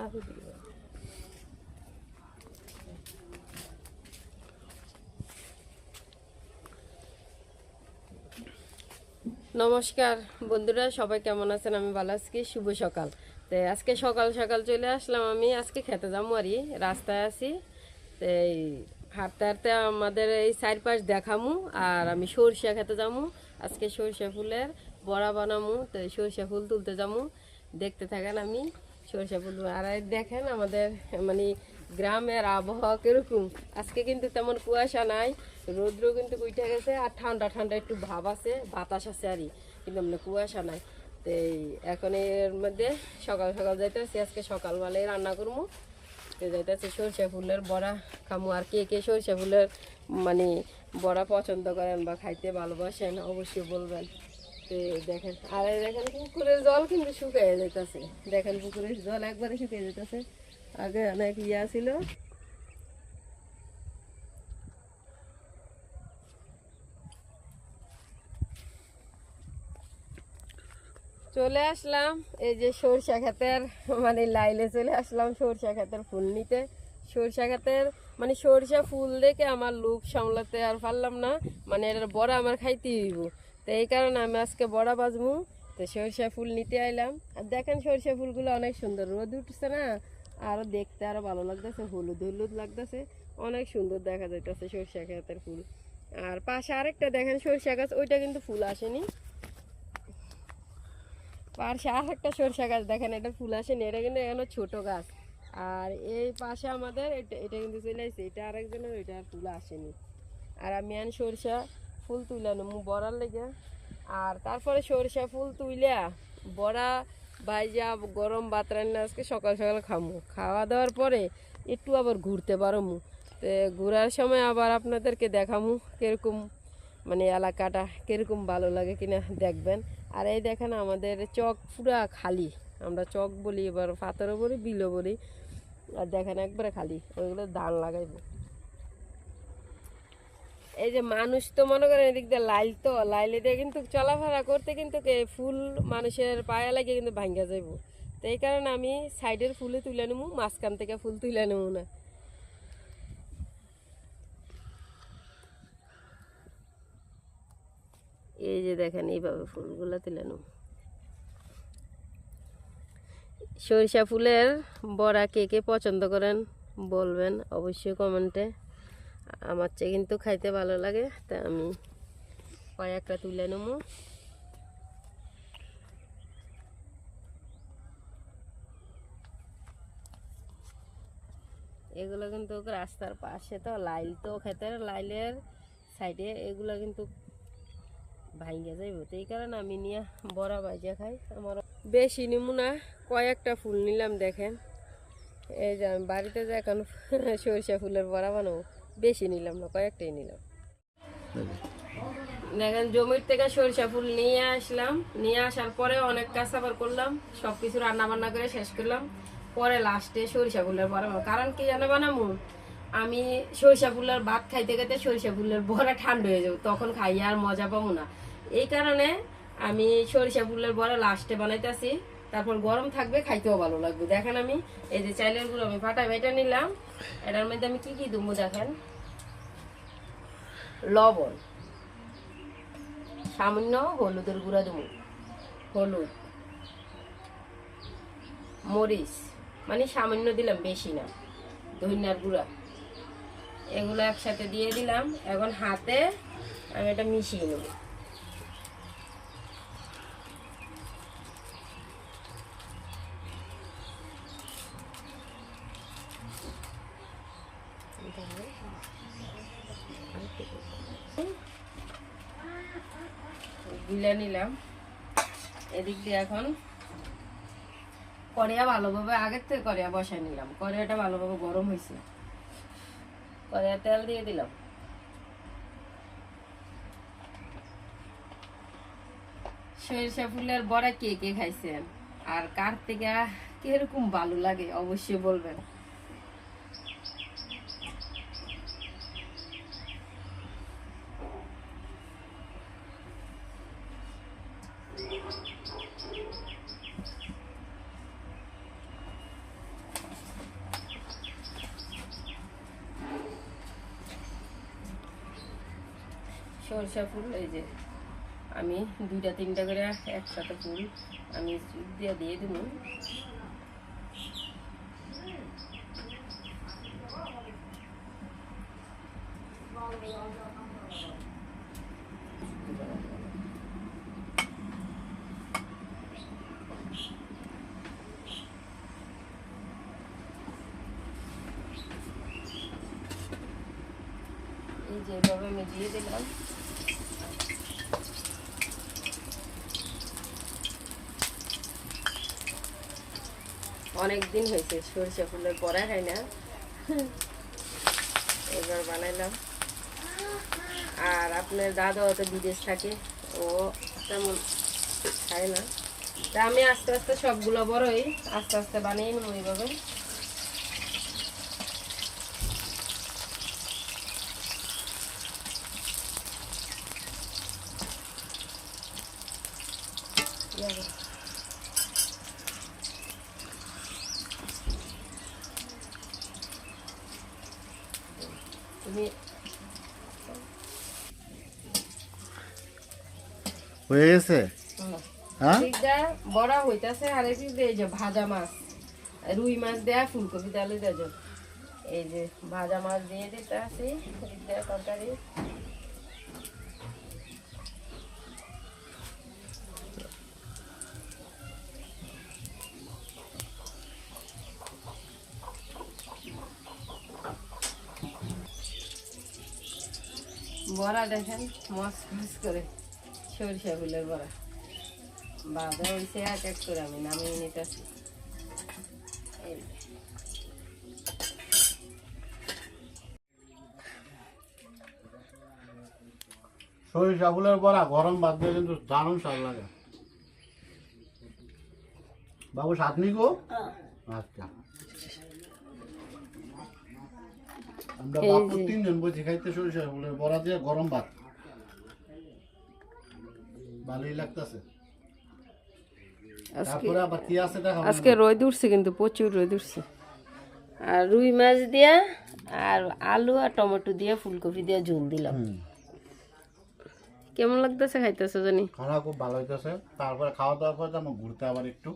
নমস্কার, বন্ধুরা, সবাই কেমন আছেন? আমি ভালো আজকে শুভ সকাল। তো আজকে সকাল সকাল চলে আসলাম আমি। আজকে খেতে যাব আর রাস্তায় আছি। তো এই হাঁটতে হাঁটতে আমাদের এই চারপাশ দেখামু আর আমি সরষা খেতে যাব আজকে সরষা ফুলের বড়া বানামু। তো সরষা ফুল তুলতে যাব দেখতে থাকেন আমি। সরষা ফুল আর দেখেন আমাদের মানে গ্রামের আবহাওয়া কীরকম। আজকে কিন্তু তেমন কুয়াশা নাই, রৌদ্র কিন্তু উঠে গেছে আর ঠান্ডা ঠান্ডা একটু ভাব আছে, বাতাস আছে আরই কিন্তু মানে কুয়াশা নাই। তো এখন এর মধ্যে সকাল সকাল যাইতেছি, আজকে সকালবেলায় রান্না করব। যাইতেছে সরষে ফুলের বড়া খামু। আর কে কে সরষে ফুলের মানে বড়া পছন্দ করেন বা খাইতে ভালোবাসেন অবশ্যই বলবেন। দেখেন, আর দেখেন পুকুরের জল কিন্তু শুকিয়ে যাইতেছে। দেখেন পুকুরের জল একবারে শুকিয়ে যাইতেছে। আগে অনেক ইয়া ছিল। চলে আসলাম, এই যে সরষা ক্ষেতের মানে লাইলে চলে আসলাম সরষা ক্ষেতের ফুল নিতে। সরষা ক্ষেতের মানে সরষা ফুল দেখে আমার লোভ সামলাতে আর পারলাম না। মানে এটার বড়া আমার খাইতে হইব। তো এই কারণে আমি আজকে বড়া বাজবো তো সরষা ফুল নিতে আইলাম। আর দেখেন সরষা ফুলগুলো অনেক সুন্দর। রোদ উঠছে না, আরও দেখতে আরও ভালো লাগতেছে, হলুদ হলুদ লাগতেছে। অনেক সুন্দর দেখা যাইতেছে সরষা ক্ষেতের ফুল। আর পাশে আরেকটা দেখেন সরষা গাছ, ওইটা কিন্তু ফুল আসেনি। পাশে আর একটা সরষা গাছ, দেখেন এটা ফুল আসেনি, এটা কিন্তু এখনও ছোট গাছ। আর এই পাশে আমাদের এটা এটা কিন্তু চলে আসছে এটা আরেকজনের, ওইটা আর ফুল আসেনি। আর আমি আন সরষা ফুল তুলে নেব বড়ার লেগে। আর তারপরে সরষা ফুল তুইলা, বড়া ভাইজা গরম ভাত রান্না আজকে সকাল সকাল খামু। খাওয়া দাওয়ার পরে একটু আবার ঘুরতে পারমু তো ঘোরার সময় আবার আপনাদেরকে দেখামু কীরকম মানে এলাকাটা কীরকম ভালো লাগে কিনা দেখবেন। আর এই দেখেন আমাদের চক পুরা খালি। আমরা চক বলি, এবার পাথরও বলি, বিলও বলি। আর দেখেন একবারে খালি, ওইগুলো ধান লাগাইবো। এই যে মানুষ তো মনে করেন এদিক দিয়ে লাইল তো, লাইলে দিয়ে কিন্তু চলাফেরা করতে কিন্তু ফুল মানুষের পায়ে লাগে কিন্তু ভাঙ্গা যাইব। তো এই কারণে আমি সাইডের ফুলে তুলে নেব, মাঝখান থেকে ফুল তুলে নেব না। এই যে দেখেন এইভাবে ফুলগুলো তুলে নেব। সরিষা ফুলের বড়া কে কে পছন্দ করেন বলবেন অবশ্যই কমেন্টে। আমার চেয়ে কিন্তু খাইতে ভালো লাগে, তা আমি কয়েকটা তুলে নেব। এগুলো কিন্তু রাস্তার পাশে তো, লাইল তো খেতের লাইলের সাইডে এগুলো কিন্তু ভাইঙ্গে যাইব। তো এই কারণে আমি নিয়ে বড়া ভাইজা খাই। আমার বেশি নিমু না, কয়েকটা ফুল নিলাম দেখেন। এই যে আমি বাড়িতে যে এখন সরিষা ফুলের বড়া বানাবো। বেশি নিলাম না কয়েকটাই নিলাম। দেখেন জমির থেকে সরিষা ফুল নিয়ে আসলাম। নিয়ে আসার পরে অনেক কাজ আবার করলাম সব কিছু রান্না বান্না করে শেষ করলাম। পরে লাস্টে সরিষা ফুলের বড়া কারণ কি জানো বানাবো আমি সরিষা ফুলের ভাত খাইতে খাইতে সরিষা ফুলের বড়া ঠান্ডা হয়ে যাব তখন খাইয়ে আর মজা পাবো না। এই কারণে আমি সরিষা ফুলের বড়া লাস্টে বানাইতেছি। তারপর গরম থাকবে খাইতেও ভালো লাগবে। দেখেন আমি এই যে চাইলেরগুলো আমি ফাটা বেটা নিলাম। এটার মধ্যে আমি কি কি দেবো দেখেন? লবণ, সামান্য হলুদের গুঁড়া দেবো। হলুদ, মরিচ মানে সামান্য দিলাম, বেশি না, ধনিয়ার গুঁড়া। এগুলো একসাথে দিয়ে দিলাম। এখন হাতে আমি এটা মিশিয়ে নেব। গুলে নিলাম। এদিক দিয়ে এখন কড়িয়া ভালোভাবে, আগের থেকে কড়িয়া বসাই নিলাম। কড়িয়াটা ভালোভাবে গরম হয়েছে। কড়িয়া তেল দিয়ে দিলাম। সরিষা ফুলের বড়া কে কে খাইছেন? আর কার থেকে কীরকম ভালো লাগে, অবশ্যই বলবেন। সরষা ফুল, এই যে আমি দুইটা, তিনটা করে একসাথে ফুল আমি দিয়ে দিয়ে দিব। এই যে এভাবে আমি দিয়ে দিলাম। অনেক দিন হয়েছে, সরিষা ফুলের বড়া খাই না। এবার বানাইলাম। আর আপনার দাদা অত বিদেশ থাকে, ও তেমন খায় না। তা আমি আস্তে আস্তে সবগুলো বড়ই, আস্তে আস্তে বানিয়ে নেব এইভাবে। ইয়াবে। তুমি হয়ে গেছে? হ্যাঁ? বড়া হইতাছে আর এই যে ভাজা মাছ। রুই মাছ দেয়া ফুলকপি ডালে দেয় এই যে ভাজা মাছ দিয়ে দিতে আছে তরকারি। বড়া দেখেন মস মস করে সরিষা ফুলের বড়া। বাঁধা হয়েছে এক এক করে আমি নামিয়ে নিতেছি। সরিষা ফুলের বড়া গরম বাদ দিয়ে কিন্তু দারুণ স্বাদ লাগে। বাবু স্বাদ নি গো আচ্ছা। আমরা বাপু তিনজন বসে খাইতে সরিষা ফুলের বড়া দিয়ে গরম ভাত। ভালোই লাগতেছে। আজকে রোদ উঠছে কিন্তু প্রচুর রোদ উঠছে। আর রুই মাছ দিয়া আর আলু আর টমেটো দিয়ে ফুলকপি দিয়ে ঝোল দিলাম। কেমন লাগতেছে খাইতেছে জানি? খাওয়া খুব ভালো হইতেছে। তারপরে খাওয়া দাওয়ার পরে যাব ঘুরতে আবার একটু।